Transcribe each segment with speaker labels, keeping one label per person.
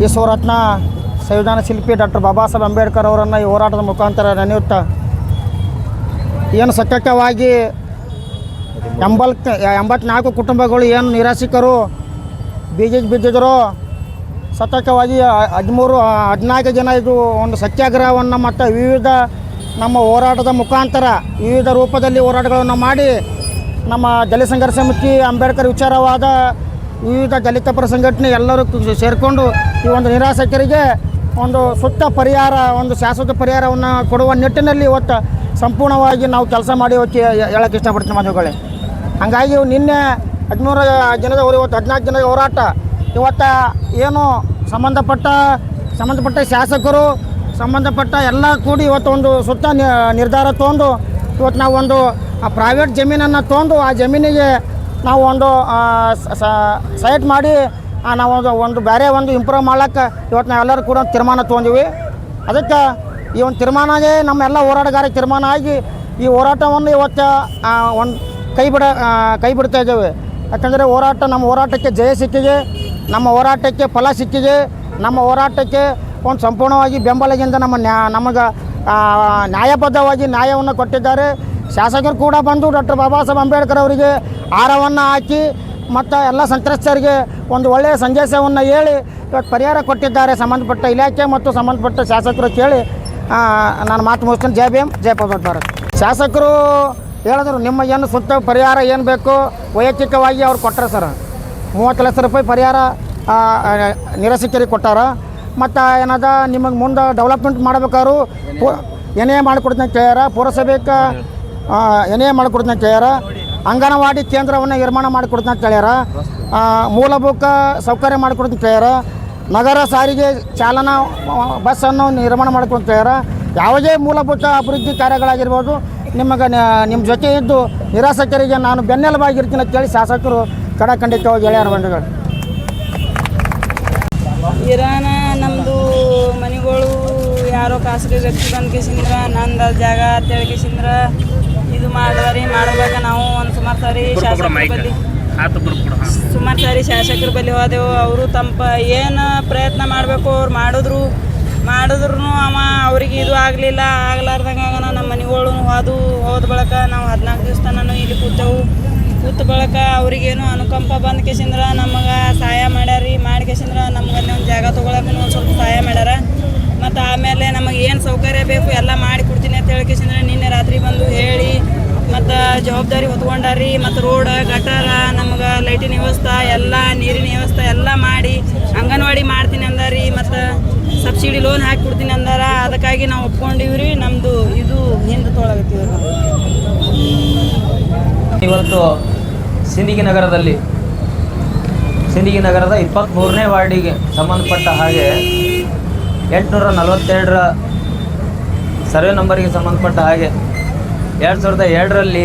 Speaker 1: ವಿಶ್ವರತ್ನ ಸಂವಿಧಾನ ಶಿಲ್ಪಿ ಡಾಕ್ಟರ್ ಬಾಬಾ ಸಾಹೇಬ್ ಅಂಬೇಡ್ಕರ್ ಅವರನ್ನು ಈ ಹೋರಾಟದ ಮುಖಾಂತರ ನೆನೆಯುತ್ತಾ ಏನು ಸತ್ಯಕವಾಗಿ ಎಂಬಲ್ಕ ಎಂಬತ್ನಾಲ್ಕು ಕುಟುಂಬಗಳು ಏನು ನಿರಾಶಿಕರು ಬೀದಿಗೆ ಬಿದ್ದಿದ್ರು, ಸತತವಾಗಿ ಹ- ಹದಿಮೂರು, ಹದಿನಾಲ್ಕು ಜನ ಇದು ಒಂದು ಸತ್ಯಾಗ್ರಹವನ್ನು ಮತ್ತು ವಿವಿಧ ನಮ್ಮ ಹೋರಾಟದ ಮುಖಾಂತರ ವಿವಿಧ ರೂಪದಲ್ಲಿ ಹೋರಾಟಗಳನ್ನು ಮಾಡಿ ನಮ್ಮ ದಲಿತ ಸಂಘರ್ಷ ಸಮಿತಿ ಅಂಬೇಡ್ಕರ್ ವಿಚಾರವಾದ ವಿವಿಧ ದಲಿತ ಪರ ಸಂಘಟನೆ ಎಲ್ಲರೂ ಸೇರಿಕೊಂಡು ಈ ಒಂದು ನಿರಾಸಕರಿಗೆ ಒಂದು ಸುತ್ತ ಪರಿಹಾರ ಒಂದು ಶಾಶ್ವತ ಪರಿಹಾರವನ್ನು ಕೊಡುವ ನಿಟ್ಟಿನಲ್ಲಿ ಇವತ್ತು ಸಂಪೂರ್ಣವಾಗಿ ನಾವು ಕೆಲಸ ಮಾಡಿ ಹೋಗಿ ಹೇಳಕ್ಕೆ ಇಷ್ಟಪಡ್ತೀನಿ ಮದುವೆಗಳೇ ಹಾಗಾಗಿ ನಿನ್ನೆ ಹದಿಮೂರು ಜನದ ಹೋರ- ಇವತ್ತು ಹದಿನಾಲ್ಕು ಜನದ ಹೋರಾಟ. ಇವತ್ತು ಏನು ಸಂಬಂಧಪಟ್ಟ ಸಂಬಂಧಪಟ್ಟ ಶಾಸಕರು ಸಂಬಂಧಪಟ್ಟ ಎಲ್ಲ ಕೂಡಿ ಇವತ್ತು ಒಂದು ಸುತ್ತ ನಿರ್ಧಾರ ತೊಗೊಂಡು ಇವತ್ತು ನಾವು ಒಂದು ಪ್ರೈವೇಟ್ ಜಮೀನನ್ನು ತೊಗೊಂಡು ಆ ಜಮೀನಿಗೆ ನಾವು ಒಂದು ಆ, ಸೈಟ್ ಮಾಡಿ ಆ, ನಾವು ಒಂದು ಒಂದು ಬೇರೆ ಒಂದು ಇಂಪ್ರೂವ್ ಮಾಡ್ಲಿಕ್ಕೆ ಇವತ್ತು ನಾವೆಲ್ಲರೂ ಕೂಡ ಒಂದು ತೀರ್ಮಾನ ತೊಗೊಂಡಿವಿ. ಅದಕ್ಕೆ ಈ ಒಂದು ತೀರ್ಮಾನವೇ ನಮ್ಮೆಲ್ಲ ಹೋರಾಟಗಾರ ತೀರ್ಮಾನ ಆಗಿ ಈ ಹೋರಾಟವನ್ನು ಇವತ್ತು ಒಂದು ಕೈ ಬಿಡ ಕೈ ಬಿಡ್ತಾ ಇದ್ದೇವೆ. ಯಾಕಂದರೆ ಹೋರಾಟ ನಮ್ಮ ಹೋರಾಟಕ್ಕೆ ಜಯ ಸಿಕ್ಕಿದೆ ನಮ್ಮ ಹೋರಾಟಕ್ಕೆ ಫಲ ಸಿಕ್ಕಿದೆ ನಮ್ಮ ಹೋರಾಟಕ್ಕೆ ಒಂದು ಸಂಪೂರ್ಣವಾಗಿ ಬೆಂಬಲದಿಂದ ನಮ್ಮ ನ್ಯಾ, ನಮಗೆ ನ್ಯಾಯಬದ್ಧವಾಗಿ ನ್ಯಾಯವನ್ನು ಕೊಟ್ಟಿದ್ದಾರೆ. ಶಾಸಕರು ಕೂಡ ಬಂದು ಡಾಕ್ಟರ್ ಬಾಬಾ ಸಾಹೇಬ್ ಅಂಬೇಡ್ಕರ್ ಅವರಿಗೆ ಹಾರವನ್ನು ಹಾಕಿ ಮತ್ತು ಎಲ್ಲ ಸಂತ್ರಸ್ತರಿಗೆ ಒಂದು ಒಳ್ಳೆಯ ಸಂದೇಶವನ್ನು ಹೇಳಿ ಇವತ್ತು ಪರಿಹಾರ ಕೊಟ್ಟಿದ್ದಾರೆ ಸಂಬಂಧಪಟ್ಟ ಇಲಾಖೆ ಮತ್ತು ಸಂಬಂಧಪಟ್ಟ ಶಾಸಕರು ಕೇಳಿ ನಾನು ಮಾತು ಮುಗಿಸ್ತೀನಿ. ಜೈ ಭೀಮ್ ಜೈ ಪವರ್ ಭಾರತ್. ಶಾಸಕರು ಹೇಳಿದ್ರು ನಿಮ್ಮ ಏನು ಸುತ್ತ ಪರಿಹಾರ ಏನು ಬೇಕು ವೈಯಕ್ತಿಕವಾಗಿ ಅವ್ರು ಕೊಟ್ಟರೆ ಸರ್. ಮೂವತ್ತು ಲಕ್ಷ ರೂಪಾಯಿ ಪರಿಹಾರ ಆ, ಕೊಟ್ಟಾರ. ಮತ್ತು ಏನದ ನಿಮಗೆ ಮುಂದೆ ಡೆವಲಪ್ಮೆಂಟ್ ಮಾಡ್ಬೇಕಾದ್ರು ಪು ಏನೇ ಮಾಡಿಕೊಡ್ತೀನಿ ಕೇಳ್ಯಾರ ಪುರಸಭೆಗೆ ಏನೇ ಮಾಡಿಕೊಡ್ತೀನಿ ಕೇಳ್ಯಾರ ಅಂಗನವಾಡಿ ಕೇಂದ್ರವನ್ನು ನಿರ್ಮಾಣ ಹೇಳ್ಯಾರ. ಆ, ಮೂಲಭೂತ ಸೌಕರ್ಯ ಮಾಡಿಕೊಡ್ತೀನಿ ಕೇಳ್ಯಾರ ನಗರ ಸಾರಿಗೆ ಚಾಲನಾ ಬಸ್ಸನ್ನು ನಿರ್ಮಾಣ ಮಾಡಿಕೊಡ್ತೀನಿ ಹೇಳ್ಯಾರ. ಯಾವುದೇ ಮೂಲಭೂತ ಅಭಿವೃದ್ಧಿ ಕಾರ್ಯಗಳಾಗಿರ್ಬೋದು ನಿಮಗೆ ನಿಮ್ಮ ಜೊತೆ ಇದ್ದು ನಿರಾಸಕರಿಗೆ ನಾನು ಬೆನ್ನೆಲುಬಾಗಿರ್ತೀನಿ ಅಂತೇಳಿ ಶಾಸಕರು ಕಡಖಂಡಿತವಾಗಿ ಹೇಳ್ಯಾರ ಬಂಧುಗಳು.
Speaker 2: ಇರಾನ ನಮ್ಮದು ಮನೆಗಳು ಯಾರೋ ಖಾಸಗಿ ವ್ಯಕ್ತಿ ಬಂದು ಕೇಸಿಂದ್ರ ನಂದು ಜಾಗ ಅಂತೇಳಿ ಕೇಸಿಂದ್ರ ಇದು ಮಾಡಿದ್ರಿ ಮಾಡುವಾಗ ನಾವು ಒಂದು ಸುಮಾರು ಸಾರಿ ಶಾಸಕರ ಬಲ್ಲಿ ಸುಮಾರು ಸಾರಿ ಶಾಸಕರ ಬಲ್ಲಿ ಹೋದೆವು. ಅವರು ತಂಪ ಏನು ಪ್ರಯತ್ನ ಮಾಡಬೇಕು ಅವ್ರು ಮಾಡಿದ್ರು. ಮಾಡಿದ್ರು ಅವ ಅವ್ರಿಗೆ ಇದು ಆಗಲಿಲ್ಲ ಆಗ್ಲಾರ್ದಂಗೆ ನಮ್ಮ ಮನೆಗಳು ಹೋದು ಹೋದ ಬಳಿಕ ನಾವು ಹದಿನಾಲ್ಕು ದಿವಸ ತನೂ ಇಲ್ಲಿ ಕೂತೆವು. ಕೂತ ಬಳಿಕ ಅವ್ರಿಗೇನು ಅನುಕಂಪ ಬಂದ ಕೇಸಿಂದ್ರ ನಮಗೆ ಸಹಾಯ ಮಾಡ್ಯಾರಿ. ಮಾಡಿ ಕೇಸಿಂದ್ರ ನಮ್ಗೆ ಅಲ್ಲಿ ಒಂದು ಜಾಗ ತೊಗೊಳಕ್ಕೂ ಒಂದು ಸ್ವಲ್ಪ ಸಹಾಯ ಮಾಡ್ಯಾರ. ಮತ್ತು ಆಮೇಲೆ ನಮಗೆ ಏನು ಸೌಕರ್ಯ ಬೇಕು ಎಲ್ಲ ಮಾಡಿ ಕೊಡ್ತೀನಿ ಅಂತ ಹೇಳಿ ಕೇಸಿಂದ್ರ ನಿನ್ನೆ ರಾತ್ರಿ ಬಂದು ಹೇಳಿ, ಮತ್ತು ಜವಾಬ್ದಾರಿ ಹೊತ್ಕೊಂಡಾರಿ, ಮತ್ತು ರೋಡ್, ಗಟಾರ, ನಮ್ಗೆ ಲೈಟಿನ ವ್ಯವಸ್ಥೆ, ಎಲ್ಲ ನೀರಿನ ವ್ಯವಸ್ಥೆ ಎಲ್ಲ ಮಾಡಿ ಅಂಗನವಾಡಿ ಮಾಡ್ತೀನಿ ಅಂದಾರಿ, ಮತ್ತು ಸಬ್ಸಿಡಿ ಲೋನ್ ಹಾಕಿ ಕೊಡ್ತೀನಿ ಅಂದಾರ. ಅದಕ್ಕಾಗಿ ನಾವು ಒಪ್ಕೊಂಡಿವ್ರಿ ನಮ್ಮದು ಇದು ಹಿಂದೆ ತೊಳಗತ್ತೀವಿ
Speaker 3: ಇವತ್ತು ಸಿಂದಗಿ ನಗರದಲ್ಲಿ, ಸಿಂದಗಿ ನಗರದ ಇಪ್ಪತ್ತ್ಮೂರನೇ ವಾರ್ಡಿಗೆ ಸಂಬಂಧಪಟ್ಟ ಹಾಗೆ ಎಂಟುನೂರ ನಲವತ್ತೆರಡರ ಸರ್ವೆ ನಂಬರಿಗೆ ಸಂಬಂಧಪಟ್ಟ ಹಾಗೆ ಎರಡು ಸಾವಿರದ ಎರಡರಲ್ಲಿ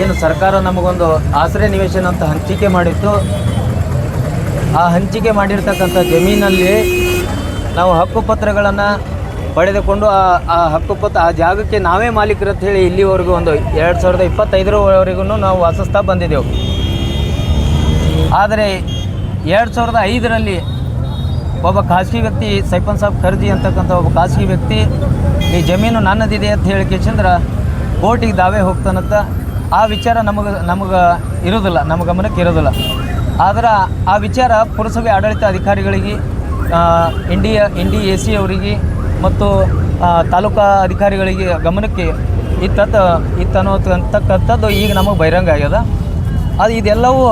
Speaker 3: ಏನು ಸರ್ಕಾರ ನಮಗೊಂದು ಆಶ್ರಯ ನಿವೇಶನ ಅಂತ ಹಂಚಿಕೆ ಮಾಡಿತ್ತು, ಆ ಹಂಚಿಕೆ ಮಾಡಿರ್ತಕ್ಕಂಥ ಜಮೀನಲ್ಲಿ ನಾವು ಹಕ್ಕುಪತ್ರಗಳನ್ನು ಪಡೆದುಕೊಂಡು ಆ ಆ ಹಕ್ಕುಪತ್ರ ಆ ಜಾಗಕ್ಕೆ ನಾವೇ ಮಾಲೀಕರು ಅಂತ ಹೇಳಿ ಇಲ್ಲಿವರೆಗೂ ಒಂದು ಎರಡು ಸಾವಿರದ ಇಪ್ಪತ್ತೈದರವರೆಗೂ ನಾವು ವಾಸಿಸ್ತಾ ಬಂದಿದ್ದೆವು. ಆದರೆ ಎರಡು ಸಾವಿರದ ಐದರಲ್ಲಿ ಒಬ್ಬ ಖಾಸಗಿ ವ್ಯಕ್ತಿ, ಸೈಪನ್ ಸಾಬ್ ಖರೀದಿ ಅಂತಕ್ಕಂಥ ಒಬ್ಬ ಖಾಸಗಿ ವ್ಯಕ್ತಿ, ಈ ಜಮೀನು ನನ್ನದಿದೆ ಅಂತ ಹೇಳಿ ಕೇಸಂದ್ರೆ ಕೋರ್ಟಿಗೆ ದಾವೆ ಹೋಗ್ತಾನಂತ, ಆ ವಿಚಾರ ನಮಗೆ ನಮಗೆ ಇರೋದಿಲ್ಲ, ನಮ್ಮ ಗಮನಕ್ಕೆ ಇರೋದಿಲ್ಲ. ಆದ್ರೆ ಆ ವಿಚಾರ ಪುರಸಭೆ ಆಡಳಿತ ಅಧಿಕಾರಿಗಳಿಗೆ ಇಂಡಿಯ ಇಂಡಿ ಎ ಸಿ ಅವರಿಗೆ ಮತ್ತು ತಾಲೂಕಾ ಅಧಿಕಾರಿಗಳಿಗೆ ಗಮನಕ್ಕೆ ಇತ್ತ ಇತ್ತನ್ನೋತಕ್ಕಂಥದ್ದು ಈಗ ನಮಗೆ ಬಹಿರಂಗ ಆಗ್ಯದ. ಅದು ಇದೆಲ್ಲವೂ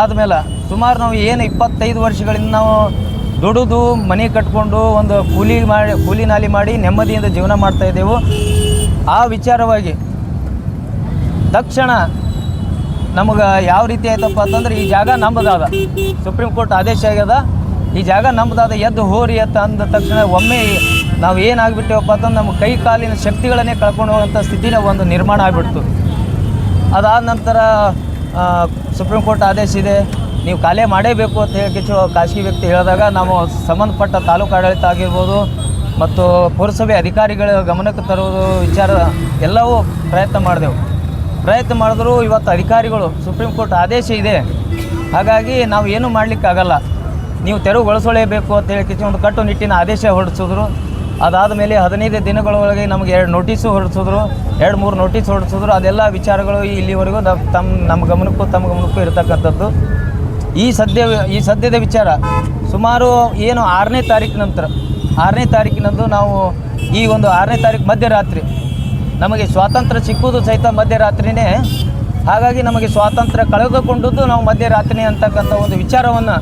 Speaker 3: ಆದಮೇಲೆ ಸುಮಾರು ನಾವು ಏನು ಇಪ್ಪತ್ತೈದು ವರ್ಷಗಳಿಂದ ನಾವು ದುಡಿದು ಮನೆ ಕಟ್ಕೊಂಡು ಒಂದು ಕೂಲಿ ಮಾಡಿ, ಕೂಲಿ ನಾಲಿ ಮಾಡಿ ನೆಮ್ಮದಿಯಿಂದ ಜೀವನ ಮಾಡ್ತಾ ಇದ್ದೆವು. ಆ ವಿಚಾರವಾಗಿ ತಕ್ಷಣ ನಮಗೆ ಯಾವ ರೀತಿ ಆಯ್ತಪ್ಪ ಅಂತಂದ್ರೆ ಈ ಜಾಗ ನಂಬದಾದ. ಸುಪ್ರೀಂ ಕೋರ್ಟ್ ಆದೇಶ ಆಗ್ಯದ. ಈ ಜಾಗ ನಂಬದಾದ, ಎದ್ದು ಹೋರಿ ಅಂತ ಅಂದ ತಕ್ಷಣ ಒಮ್ಮೆ ನಾವು ಏನಾಗ್ಬಿಟ್ಟೇವಪ್ಪ ಅಂತಂದ್ರೆ ನಮ್ಮ ಕೈ ಕಾಲಿನ ಶಕ್ತಿಗಳನ್ನೇ ಕಳ್ಕೊಂಡು ಹೋಗುವಂಥ ಸ್ಥಿತಿನ ಒಂದು ನಿರ್ಮಾಣ ಆಗಿಬಿಡ್ತು. ಅದಾದ ನಂತರ ಸುಪ್ರೀಂ ಕೋರ್ಟ್ ಆದೇಶ ಇದೆ. ನೀವು ಕಾಲೇ ಮಾಡೇಬೇಕು ಅಂತ ಹೇಳಿ ಕಿಚ್ಚು ಖಾಸಗಿ ವ್ಯಕ್ತಿ ಹೇಳಿದಾಗ ನಾವು ಸಂಬಂಧಪಟ್ಟ ತಾಲೂಕು ಆಡಳಿತ ಆಗಿರ್ಬೋದು ಮತ್ತು ಪುರಸಭೆ ಅಧಿಕಾರಿಗಳ ಗಮನಕ್ಕೆ ತರುವುದು ವಿಚಾರ ಎಲ್ಲವೂ ಪ್ರಯತ್ನ ಮಾಡಿದೆವು. ಪ್ರಯತ್ನ ಮಾಡಿದ್ರು ಇವತ್ತು ಅಧಿಕಾರಿಗಳು ಸುಪ್ರೀಂ ಕೋರ್ಟ್ ಆದೇಶ ಇದೆ. ಹಾಗಾಗಿ ನಾವು ಏನೂ ಮಾಡಲಿಕ್ಕಾಗಲ್ಲ ನೀವು ತೆರವುಗೊಳಿಸಲೇಬೇಕು ಅಂತ ಹೇಳಿ ಒಂದು ಕಟ್ಟುನಿಟ್ಟಿನ ಆದೇಶ ಹೊರಡಿಸಿದ್ರು. ಅದಾದ ಮೇಲೆ ಹದಿನೈದು ದಿನಗಳೊಳಗೆ ನಮಗೆ ಎರಡು ನೋಟಿಸು ಹೊರಡಿಸಿದ್ರು. ಎರಡು, ಮೂರು ನೋಟಿಸ್ ಹೊರಡಿಸಿದ್ರು. ಅದೆಲ್ಲ ವಿಚಾರಗಳು ಇಲ್ಲಿವರೆಗೂ ತಮ್ಮ ನಮ್ಮ ಗಮನಕ್ಕೂ ತಮ್ಮ ಗಮನಕ್ಕೂ ಇರತಕ್ಕಂಥದ್ದು. ಈ ಸದ್ಯ ಈ ಸದ್ಯದ ವಿಚಾರ ಸುಮಾರು ಏನು ಆರನೇ ತಾರೀಕು ನಂತರ, ಆರನೇ ತಾರೀಕಿನಂದು ನಾವು ಈ ಒಂದು ಆರನೇ ತಾರೀಕು ಮಧ್ಯರಾತ್ರಿ, ನಮಗೆ ಸ್ವಾತಂತ್ರ್ಯ ಸಿಕ್ಕುವುದು ಸಹಿತ ಮಧ್ಯರಾತ್ರಿನೇ. ಹಾಗಾಗಿ ನಮಗೆ ಸ್ವಾತಂತ್ರ್ಯ ಕಳೆದುಕೊಂಡದ್ದು ನಾವು ಮಧ್ಯರಾತ್ರಿ ಅಂತಕ್ಕಂಥ ಒಂದು ವಿಚಾರವನ್ನು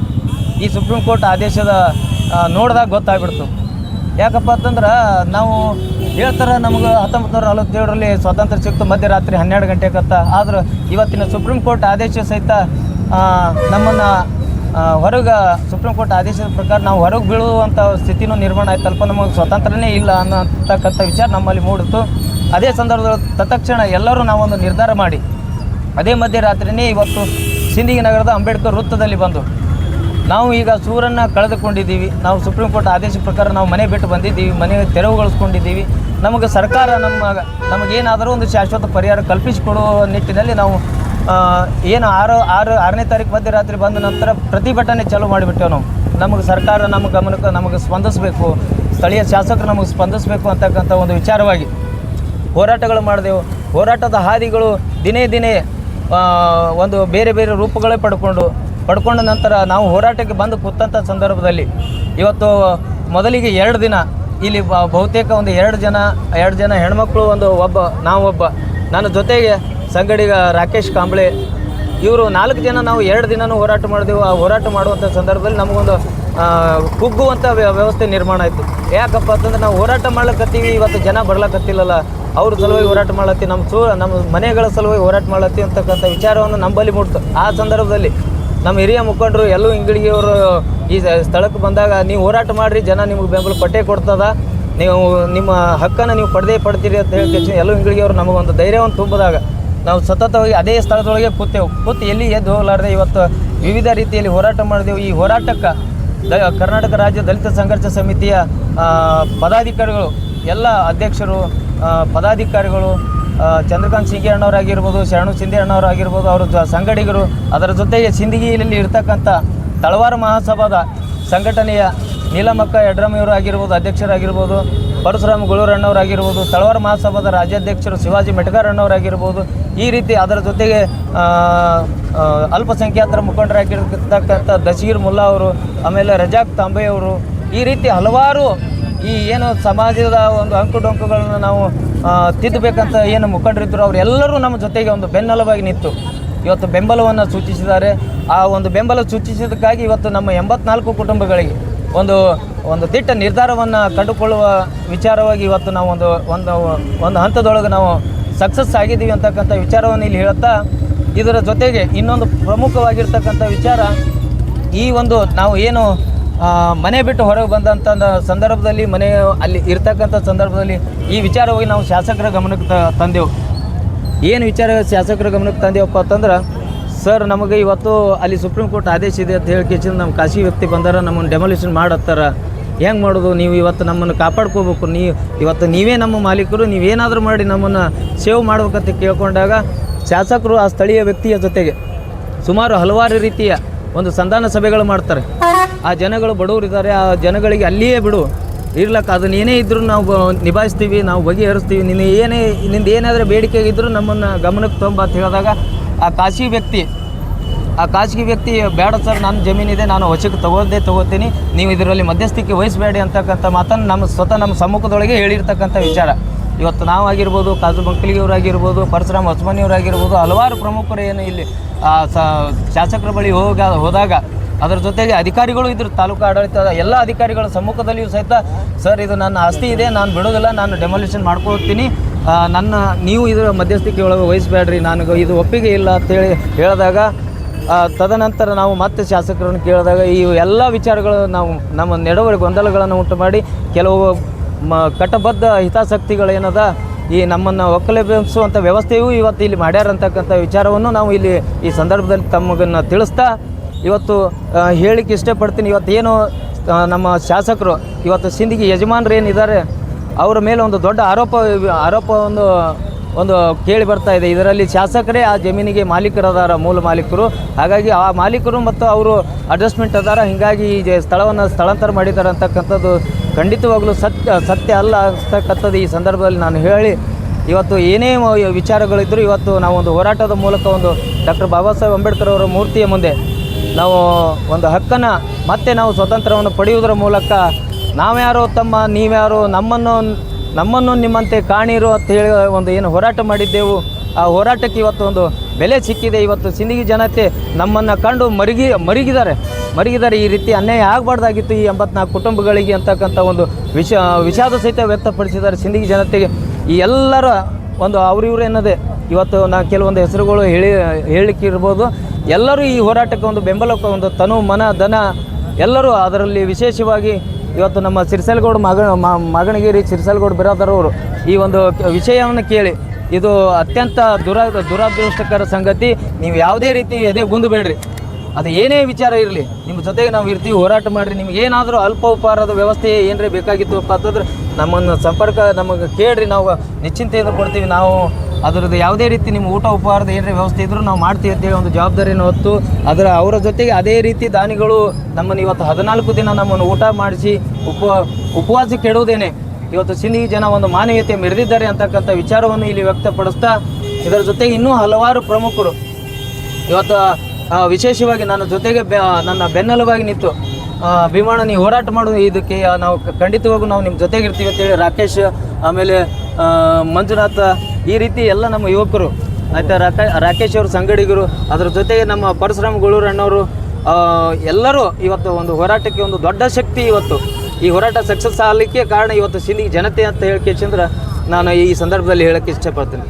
Speaker 3: ಈ ಸುಪ್ರೀಂ ಕೋರ್ಟ್ ಆದೇಶದ ನೋಡಿದಾಗ ಗೊತ್ತಾಗ್ಬಿಡ್ತು. ಯಾಕಪ್ಪ ಅಂತಂದ್ರೆ ನಾವು ಹೇಳ್ತಾರೆ ನಮಗೆ ಹತ್ತೊಂಬತ್ತು ನೂರ ನಲವತ್ತೇಳರಲ್ಲಿ ಸ್ವಾತಂತ್ರ್ಯ ಸಿಕ್ತು ಮಧ್ಯರಾತ್ರಿ ಹನ್ನೆರಡು ಗಂಟೆಗತ್ತ ಆದ್ರೆ ಇವತ್ತಿನ ಸುಪ್ರೀಂ ಕೋರ್ಟ್ ಆದೇಶ ಸಹಿತ ನಮ್ಮನ್ನು ಹೊರಗೆ ಸುಪ್ರೀಂ ಕೋರ್ಟ್ ಆದೇಶದ ಪ್ರಕಾರ ನಾವು ಹೊರಗೆ ಬೀಳುವಂಥ ಸ್ಥಿತಿನೂ ನಿರ್ಮಾಣ ಆಯ್ತಲ್ಪ ನಮಗೆ ಸ್ವತಂತ್ರನೇ ಇಲ್ಲ ಅನ್ನೋತಕ್ಕಂಥ ವಿಚಾರ ನಮ್ಮಲ್ಲಿ ಮೂಡಿತು ಅದೇ ಸಂದರ್ಭದಲ್ಲಿ ತತ್ಕ್ಷಣ ಎಲ್ಲರೂ ನಾವೊಂದು ನಿರ್ಧಾರ ಮಾಡಿ. ಅದೇ ಮಧ್ಯರಾತ್ರಿನೇ ಇವತ್ತು ಸಿಂದಗಿ ನಗರದ ಅಂಬೇಡ್ಕರ್ ವೃತ್ತದಲ್ಲಿ ಬಂದು, ನಾವು ಈಗ ಸೂರನ್ನು ಕಳೆದುಕೊಂಡಿದ್ದೀವಿ. ನಾವು ಸುಪ್ರೀಂ ಕೋರ್ಟ್ ಆದೇಶ ಪ್ರಕಾರ ನಾವು ಮನೆ ಬಿಟ್ಟು ಬಂದಿದ್ದೀವಿ. ಮನೆ ತೆರವುಗೊಳಿಸ್ಕೊಂಡಿದ್ದೀವಿ. ನಮಗೆ ಸರ್ಕಾರ ನಮ್ಮ, ನಮಗೇನಾದರೂ ಒಂದು ಶಾಶ್ವತ ಪರಿಹಾರ ಕಲ್ಪಿಸಿಕೊಡುವ ನಿಟ್ಟಿನಲ್ಲಿ ನಾವು ಏನು ಆರು ಆರು, ಆರನೇ ತಾರೀಕು ಮಧ್ಯರಾತ್ರಿ ಬಂದ ನಂತರ ಪ್ರತಿಭಟನೆ ಚಾಲೂ ಮಾಡಿಬಿಟ್ಟೆವು ನಾವು. ನಮಗೆ ಸರ್ಕಾರ ನಮ್ಮ ಗಮನಕ್ಕೆ ನಮಗೆ ಸ್ಪಂದಿಸಬೇಕು, ಸ್ಥಳೀಯ ಶಾಸಕರು ನಮಗೆ ಸ್ಪಂದಿಸಬೇಕು ಅಂತಕ್ಕಂಥ ಒಂದು ವಿಚಾರವಾಗಿ ಹೋರಾಟಗಳು ಮಾಡಿದೆವು. ಹೋರಾಟದ ಹಾದಿಗಳು ದಿನೇ ದಿನೇ ಒಂದು ಬೇರೆ ಬೇರೆ ರೂಪಗಳೇ ಪಡ್ಕೊಂಡು, ಪಡ್ಕೊಂಡ ನಂತರ ನಾವು ಹೋರಾಟಕ್ಕೆ ಬಂದು ಕೂತಂಥ ಸಂದರ್ಭದಲ್ಲಿ ಇವತ್ತು ಮೊದಲಿಗೆ ಎರಡು ದಿನ, ಇಲ್ಲಿ ಬಹುತೇಕ ಒಂದು ಎರಡು ಜನ ಎರಡು ಜನ ಹೆಣ್ಮಕ್ಳು, ಒಂದು ಒಬ್ಬ ನಾವು ಒಬ್ಬ ನನ್ನ ಜೊತೆಗೆ ಸಂಗಡಿಗ ರಾಕೇಶ್ ಕಾಂಬ್ಳೆ, ಇವರು ನಾಲ್ಕು ಜನ ನಾವು ಎರಡು ದಿನನೂ ಹೋರಾಟ ಮಾಡಿದೆವು. ಆ ಹೋರಾಟ ಮಾಡುವಂಥ ಸಂದರ್ಭದಲ್ಲಿ ನಮಗೊಂದು ಕುಗ್ಗುವಂಥ ವ್ಯ- ವ್ಯವಸ್ಥೆ ನಿರ್ಮಾಣ ಆಯಿತು. ಯಾಕಪ್ಪ ಅಂತಂದ್ರೆ ನಾವು ಹೋರಾಟ ಮಾಡ್ಲಕತ್ತೀವಿ, ಇವತ್ತು ಜನ ಬರ್ಲಕತ್ತಿಲ್ಲಲ್ಲ. ಅವ್ರ ಸಲುವಾಗಿ ಹೋರಾಟ ಮಾಡತ್ತಿ ನಮ್ಮ ಸೂ ನಮ್ಮ ಮನೆಗಳ ಸಲುವಾಗಿ ಹೋರಾಟ ಮಾಡತ್ತಿ ಅಂತಕ್ಕಂಥ ವಿಚಾರವನ್ನು ನಂಬಲ್ಲಿ ಮೂಡ್ತು. ಆ ಸಂದರ್ಭದಲ್ಲಿ ನಮ್ಮ ಹಿರಿಯ ಮುಖಂಡರು ಎಲ್ಲೂ ಇಂಗಳಿಗೆಯವರು ಈ ಸ್ಥಳಕ್ಕೆ ಬಂದಾಗ, ನೀವು ಹೋರಾಟ ಮಾಡಿರಿ, ಜನ ನಿಮಗೆ ಬೆಂಬಲ ಪಟ್ಟೆ ಕೊಡ್ತದ. ನೀವು ನಿಮ್ಮ ಹಕ್ಕನ್ನು ನೀವು ಪಡೆದೇ ಪಡ್ತೀರಿ ಅಂತ ಹೇಳಿ ಎಲ್ಲೂ ಇಂಗಳಿಗೆಯವರು ನಮಗೊಂದು ಧೈರ್ಯವನ್ನು ತುಂಬಿದಾಗ ನಾವು ಸತತವಾಗಿ ಅದೇ ಸ್ಥಳದೊಳಗೆ ಕೂತೆವು. ಕೂತು ಎಲ್ಲಿ ಎದ್ದು ಹೋಗಲಾರ್ದೆ ಇವತ್ತು ವಿವಿಧ ರೀತಿಯಲ್ಲಿ ಹೋರಾಟ ಮಾಡಿದೆವು. ಈ ಹೋರಾಟಕ್ಕೆ ದ, ಕರ್ನಾಟಕ ರಾಜ್ಯ ದಲಿತ ಸಂಘರ್ಷ ಸಮಿತಿಯ ಪದಾಧಿಕಾರಿಗಳು, ಎಲ್ಲ ಅಧ್ಯಕ್ಷರು ಪದಾಧಿಕಾರಿಗಳು ಚಂದ್ರಕಾಂತ್ ಸಿಂಗಿ ಅಣ್ಣವರಾಗಿರ್ಬೋದು, ಶರಣು ಸಿಂಧೆ ಅಣ್ಣವರಾಗಿರ್ಬೋದು, ಅವರ ಸಂಗಡಿಗರು ಅದರ ಜೊತೆಗೆ ಸಿಂದಗಿಯಲ್ಲಿ ಇರ್ತಕ್ಕಂಥ ತಳವಾರ ಮಹಾಸಭಾದ ಸಂಘಟನೆಯ ನೀಲಮಕ್ಕ ಯಡ್ರಮಿಯವರು ಆಗಿರ್ಬೋದು, ಅಧ್ಯಕ್ಷರಾಗಿರ್ಬೋದು ಪರಶುರಾಮ ಗುಳೂರಣ್ಣವರಾಗಿರ್ಬೋದು, ತಳವಾರ ಮಹಾಸಭಾದ ರಾಜ್ಯಾಧ್ಯಕ್ಷರು ಶಿವಾಜಿ ಮೆಟಗಾರಣ್ಣವರಾಗಿರ್ಬೋದು, ಈ ರೀತಿ ಅದರ ಜೊತೆಗೆ ಅಲ್ಪಸಂಖ್ಯಾತರ ಮುಖಂಡರಾಗಿರ್ತಕ್ಕಂಥ ದಶೀರ್ ಮುಲ್ಲಾ ಅವರು, ಆಮೇಲೆ ರಜಾಕ್ ತಾಂಬೆ ಅವರು, ಈ ರೀತಿ ಹಲವಾರು ಈ ಏನು ಸಮಾಜದ ಒಂದು ಅಂಕು ಅಂಕುಡೊಂಕುಗಳನ್ನು ನಾವು ತಿದ್ದಬೇಕಂತ ಏನು ಮುಖಂಡರಿದ್ದರು ಅವರೆಲ್ಲರೂ ನಮ್ಮ ಜೊತೆಗೆ ಒಂದು ಬೆನ್ನೆಲುಬಾಗಿ ನಿಂತು ಇವತ್ತು ಬೆಂಬಲವನ್ನು ಸೂಚಿಸಿದ್ದಾರೆ. ಆ ಒಂದು ಬೆಂಬಲ ಸೂಚಿಸಿದ್ದಕ್ಕಾಗಿ ಇವತ್ತು ನಮ್ಮ ಎಂಬತ್ನಾಲ್ಕು ಕುಟುಂಬಗಳಿಗೆ ಒಂದು ಒಂದು ದಿಟ್ಟ ನಿರ್ಧಾರವನ್ನು ಕಂಡುಕೊಳ್ಳುವ ವಿಚಾರವಾಗಿ ಇವತ್ತು ನಾವು ಒಂದು ಒಂದು ಒಂದು ಹಂತದೊಳಗೆ ನಾವು ಸಕ್ಸಸ್ ಆಗಿದ್ದೀವಿ ಅಂತಕ್ಕಂಥ ವಿಚಾರವನ್ನು ಇಲ್ಲಿ ಹೇಳುತ್ತಾ, ಇದರ ಜೊತೆಗೆ ಇನ್ನೊಂದು ಪ್ರಮುಖವಾಗಿರ್ತಕ್ಕಂಥ ವಿಚಾರ, ಈ ಒಂದು ನಾವು ಏನು ಮನೆ ಬಿಟ್ಟು ಹೊರಗೆ ಬಂದಂಥ ಸಂದರ್ಭದಲ್ಲಿ, ಮನೆ ಅಲ್ಲಿ ಇರ್ತಕ್ಕಂಥ ಸಂದರ್ಭದಲ್ಲಿ ಈ ವಿಚಾರವಾಗಿ ನಾವು ಶಾಸಕರ ಗಮನಕ್ಕೆ ತಂದೆವು. ಏನು ವಿಚಾರ ಶಾಸಕರ ಗಮನಕ್ಕೆ ತಂದೆವಪ್ಪ ಅಂತಂದ್ರೆ ಸರ್, ನಮಗೆ ಇವತ್ತು ಅಲ್ಲಿ ಸುಪ್ರೀಂ ಕೋರ್ಟ್ ಆದೇಶ ಇದೆ ಅಂತ ಹೇಳಿ ನಮ್ಮ ಖಾಸಗಿ ವ್ಯಕ್ತಿ ಬಂದಾರ, ನಮ್ಮನ್ನು ಡೆಮೊಲಿಷನ್ ಮಾಡತ್ತಾರ. ಹೆಂಗೆ ಮಾಡೋದು? ನೀವು ಇವತ್ತು ನಮ್ಮನ್ನು ಕಾಪಾಡ್ಕೋಬೇಕು. ನೀವು ಇವತ್ತು ನೀವೇ ನಮ್ಮ ಮಾಲೀಕರು, ನೀವೇನಾದರೂ ಮಾಡಿ ನಮ್ಮನ್ನು ಸೇವ್ ಮಾಡ್ಬೇಕಂತ ಕೇಳ್ಕೊಂಡಾಗ ಶಾಸಕರು ಆ ಸ್ಥಳೀಯ ವ್ಯಕ್ತಿಯ ಜೊತೆಗೆ ಸುಮಾರು ಹಲವಾರು ರೀತಿಯ ಒಂದು ಸಂಧಾನ ಸಭೆಗಳು ಮಾಡ್ತಾರೆ. ಆ ಜನಗಳು ಬಡವರಿದ್ದಾರೆ ಆ ಜನಗಳಿಗೆ ಅಲ್ಲಿಯೇ ಬಿಡು. ಇರ್ಲಕ್ಕ ಅದನ್ನ ಏನೇ ಇದ್ದರೂ ನಾವು ನಿಭಾಯಿಸ್ತೀವಿ, ನಾವು ಬಗೆಹರಿಸ್ತೀವಿ. ನಿನ್ನ ಏನೇ, ನಿಂದ ಏನಾದರೂ ಬೇಡಿಕೆ ಇದ್ದರೂ ನಮ್ಮನ್ನು ಗಮನಕ್ಕೆ ತೊಂಬ ಅಂತ ಹೇಳಿದಾಗ ಆ ಕಾಶಿ ವ್ಯಕ್ತಿ ಆ ಖಾಸಗಿ ವ್ಯಕ್ತಿ, ಬೇಡ ಸರ್, ನನ್ನ ಜಮೀನಿದೆ ನಾನು ವಶಕ್ಕೆ ತಗೋದೇ ತಗೋತೀನಿ. ನೀವು ಇದರಲ್ಲಿ ಮಧ್ಯಸ್ಥಿಕೆ ವಹಿಸಬೇಡಿ ಅಂತಕ್ಕಂಥ ಮಾತನ್ನು ನಮ್ಮ ಸ್ವತಃ ನಮ್ಮ ಸಮ್ಮುಖದೊಳಗೆ ಹೇಳಿರ್ತಕ್ಕಂಥ ವಿಚಾರ. ಇವತ್ತು ನಾವು ಆಗಿರ್ಬೋದು ಕಾಜು ಬಂಕಲಿಗೆಯವರಾಗಿರ್ಬೋದು ಪರಶುರಾಮ್ ಹೊಸಮನಿಯವರಾಗಿರ್ಬೋದು, ಹಲವಾರು ಪ್ರಮುಖರು ಏನು ಇಲ್ಲಿ ಶಾಸಕರ ಬಳಿ ಹೋಗ, ಹೋದಾಗ ಅದರ ಜೊತೆಗೆ ಅಧಿಕಾರಿಗಳು ಇದ್ರು, ತಾಲೂಕು ಆಡಳಿತದ ಎಲ್ಲ ಅಧಿಕಾರಿಗಳ ಸಮ್ಮುಖದಲ್ಲಿಯೂ ಸಹಿತ, ಸರ್, ಇದು ನನ್ನ ಆಸ್ತಿ ಇದೆ, ನಾನು ಬಿಡೋದಿಲ್ಲ ನಾನು ಡೆಮಾಲಿಷನ್ ಮಾಡ್ಕೊಳ್ತೀನಿ. ನನ್ನ, ನೀವು ಇದರ ಮಧ್ಯಸ್ಥಿಕೆ ಒಳಗೆ ವಹಿಸಬೇಡ್ರಿ, ನನಗೆ ಇದು ಒಪ್ಪಿಗೆ ಇಲ್ಲ ಅಂತೇಳಿ ಹೇಳಿದಾಗ ತದನಂತರ ನಾವು ಮತ್ತೆ ಶಾಸಕರನ್ನು ಕೇಳಿದಾಗ ಈ ಎಲ್ಲ ವಿಚಾರಗಳು ನಾವು ನಮ್ಮ ನೆಡವಳಿ ಗೊಂದಲಗಳನ್ನು ಉಂಟು ಮಾಡಿ ಕೆಲವು ಮ, ಕಟಬದ್ಧ ಹಿತಾಸಕ್ತಿಗಳೇನದ ಈ ನಮ್ಮನ್ನು ಒಕ್ಕಲೆಬ್ಬಿಸುವಂಥ ವ್ಯವಸ್ಥೆಯೂ ಇವತ್ತು ಇಲ್ಲಿ ಮಾಡ್ಯಾರ ಅಂತಕ್ಕಂಥ ವಿಚಾರವನ್ನು ನಾವು ಇಲ್ಲಿ ಈ ಸಂದರ್ಭದಲ್ಲಿ ತಮಗನ್ನು ತಿಳಿಸ್ತಾ ಇವತ್ತು ಹೇಳಿಕೆ ಇಷ್ಟಪಡ್ತೀನಿ. ಇವತ್ತು ಏನು ನಮ್ಮ ಶಾಸಕರು, ಇವತ್ತು ಸಿಂಧಿಗೆ ಯಜಮಾನರು ಏನಿದ್ದಾರೆ, ಅವರ ಮೇಲೆ ಒಂದು ದೊಡ್ಡ ಆರೋಪ ಆರೋಪ ಒಂದು ಒಂದು ಕೇಳಿ ಬರ್ತಾ ಇದೆ. ಇದರಲ್ಲಿ ಶಾಸಕರೇ ಆ ಜಮೀನಿಗೆ ಮಾಲೀಕರದಾರ ಮೂಲ ಮಾಲೀಕರು. ಹಾಗಾಗಿ ಆ ಮಾಲೀಕರು ಮತ್ತು ಅವರು ಅಡ್ಜಸ್ಟ್ಮೆಂಟ್ ಅದಾರ. ಹೀಗಾಗಿ ಈ ಸ್ಥಳವನ್ನು ಸ್ಥಳಾಂತರ ಮಾಡಿದ್ದಾರೆ ಅಂತಕ್ಕಂಥದ್ದು ಖಂಡಿತವಾಗಲೂ ಸತ್ಯ ಸತ್ಯ ಅಲ್ಲ ಅಂತಕ್ಕಂಥದ್ದು ಈ ಸಂದರ್ಭದಲ್ಲಿ ನಾನು ಹೇಳಿ, ಇವತ್ತು ಏನೇ ವಿಚಾರಗಳಿದ್ದರೂ ಇವತ್ತು ನಾವು ಒಂದು ಹೋರಾಟದ ಮೂಲಕ ಒಂದು ಡಾಕ್ಟರ್ ಬಾಬಾ ಸಾಹೇಬ್ ಅಂಬೇಡ್ಕರ್ ಅವರ ಮೂರ್ತಿಯ ಮುಂದೆ ನಾವು ಒಂದು ಹಕ್ಕನ್ನು ಮತ್ತೆ ನಾವು ಸ್ವತಂತ್ರವನ್ನು ಪಡೆಯುವುದರ ಮೂಲಕ ನಾವ್ಯಾರೋ ತಮ್ಮ, ನೀವ್ಯಾರೋ ನಮ್ಮನ್ನು ನಮ್ಮನ್ನು ನಿಮ್ಮಂತೆ ಕಾಣಿರು ಅಂತ ಹೇಳಿ ಒಂದು ಏನು ಹೋರಾಟ ಮಾಡಿದ್ದೆವು. ಆ ಹೋರಾಟಕ್ಕೆ ಇವತ್ತು ಒಂದು ಬೆಲೆ ಸಿಕ್ಕಿದೆ. ಇವತ್ತು ಸಿಂದಗಿ ಜನತೆ ನಮ್ಮನ್ನು ಕಂಡು ಮರಿಗಿ, ಮರಿಗಿದ್ದಾರೆ. ಮರಿಗಿದ್ದಾರೆ ಈ ರೀತಿ ಅನ್ಯಾಯ ಆಗಬಾರ್ದಾಗಿತ್ತು ಈ ಎಂಬತ್ನಾಲ್ಕು ಕುಟುಂಬಗಳಿಗೆ ಅಂತಕ್ಕಂಥ ಒಂದು ವಿಷ, ವಿಷಾದ ಸಹಿತ ವ್ಯಕ್ತಪಡಿಸಿದ್ದಾರೆ ಸಿಂದಗಿ ಜನತೆಗೆ. ಈ ಎಲ್ಲರ ಒಂದು ಅವ್ರಿವ್ರು ಏನದೆ ಇವತ್ತು ನಾ ಕೆಲವೊಂದು ಹೆಸರುಗಳು ಹೇಳಿ, ಹೇಳಲಿಕ್ಕೆ ಇರ್ಬೋದು. ಎಲ್ಲರೂ ಈ ಹೋರಾಟಕ್ಕೆ ಒಂದು ಬೆಂಬಲಕ್ಕೆ ಒಂದು ತನು, ಮನ, ಧನ ಎಲ್ಲರೂ ಅದರಲ್ಲಿ ವಿಶೇಷವಾಗಿ ಇವತ್ತು ನಮ್ಮ ಸಿರ್ಸಲ್ಗೌಡ ಮಗ ಮಗನಗಿರಿ ಸಿರ್ಸಲ್ಗೌಡ ಬಿರಾದರವರು ಈ ಒಂದು ವಿಷಯವನ್ನು ಕೇಳಿ, ಇದು ಅತ್ಯಂತ ದುರ, ದುರದೃಷ್ಟಕರ ಸಂಗತಿ, ನೀವು ಯಾವುದೇ ರೀತಿ ಎದೆ ಗುಂದಬೇಡ್ರಿ ಅದು ಏನೇ ವಿಚಾರ ಇರಲಿ, ನಿಮ್ಮ ಜೊತೆಗೆ ನಾವು ಇರ್ತೀವಿ, ಹೋರಾಟ ಮಾಡಿರಿ, ನಿಮ್ಗೆ ಏನಾದರೂ ಅಲ್ಪ ಉಪಹಾರದ ವ್ಯವಸ್ಥೆ ಏನರೇ ಬೇಕಾಗಿತ್ತು ಅಂತಂದ್ರೆ ನಮ್ಮನ್ನು ಸಂಪರ್ಕ ನಮಗೆ ಕೇಳ್ರಿ, ನಾವು ನಿಶ್ಚಿಂತೆಯಿಂದ ಕೊಡ್ತೀವಿ, ನಾವು ಅದರದ್ದು ಯಾವುದೇ ರೀತಿ ನಿಮ್ಮ ಊಟ ಉಪಹಾರದ ಏನರ ವ್ಯವಸ್ಥೆ ಇದ್ದರೂ ನಾವು ಮಾಡ್ತೀವಿ ಅಂತೇಳಿ ಒಂದು ಜವಾಬ್ದಾರಿಯನ್ನು ಹೊತ್ತು, ಅದರ ಅವರ ಜೊತೆಗೆ ಅದೇ ರೀತಿ ದಾನಿಗಳು ನಮ್ಮನ್ನು ಇವತ್ತು ಹದಿನಾಲ್ಕು ದಿನ ನಮ್ಮನ್ನು ಊಟ ಮಾಡಿಸಿ ಉಪ ಉಪವಾಸ ಕೆಡುವುದೇನೆ. ಇವತ್ತು ಸಿಂಧಿ ಜನ ಒಂದು ಮಾನವೀಯತೆ ಮೆರೆದಿದ್ದಾರೆ ಅಂತಕ್ಕಂಥ ವಿಚಾರವನ್ನು ಇಲ್ಲಿ ವ್ಯಕ್ತಪಡಿಸ್ತಾ, ಇದರ ಜೊತೆಗೆ ಇನ್ನೂ ಹಲವಾರು ಪ್ರಮುಖರು. ಇವತ್ತು ವಿಶೇಷವಾಗಿ ನನ್ನ ಜೊತೆಗೆ ನನ್ನ ಬೆನ್ನೆಲುಬಾಗಿ ನಿಂತು ಅಭಿಮಾನ ನೀವು ಹೋರಾಟ ಮಾಡು, ಇದಕ್ಕೆ ನಾವು ಖಂಡಿತವಾಗೂ ನಾವು ನಿಮ್ಮ ಜೊತೆಗಿರ್ತೀವಿ ಅಂತೇಳಿ ರಾಕೇಶ್, ಆಮೇಲೆ ಮಂಜುನಾಥ, ಈ ರೀತಿ ಎಲ್ಲ ನಮ್ಮ ಯುವಕರು, ಆಯ್ತಾ, ರಾಕ, ರಾಕೇಶ್ ಅವರು, ಸಂಗಡಿಗರು, ಅದ್ರ ಜೊತೆಗೆ ನಮ್ಮ ಪರಶುರಾಮ್ ಗುಳೂರಣ್ಣವರು ಎಲ್ಲರೂ ಇವತ್ತು ಒಂದು ಹೋರಾಟಕ್ಕೆ ಒಂದು ದೊಡ್ಡ ಶಕ್ತಿ ಇವತ್ತು. ಈ ಹೋರಾಟ ಸಕ್ಸಸ್ ಆಗಲಿಕ್ಕೆ ಕಾರಣ ಇವತ್ತು ಸಿಂಧಿ ಜನತೆ ಅಂತ ಹೇಳಕ್ಕೆ ಚಂದ್ರ ನಾನು ಈ ಸಂದರ್ಭದಲ್ಲಿ ಹೇಳೋಕ್ಕೆ ಇಷ್ಟಪಡ್ತೀನಿ.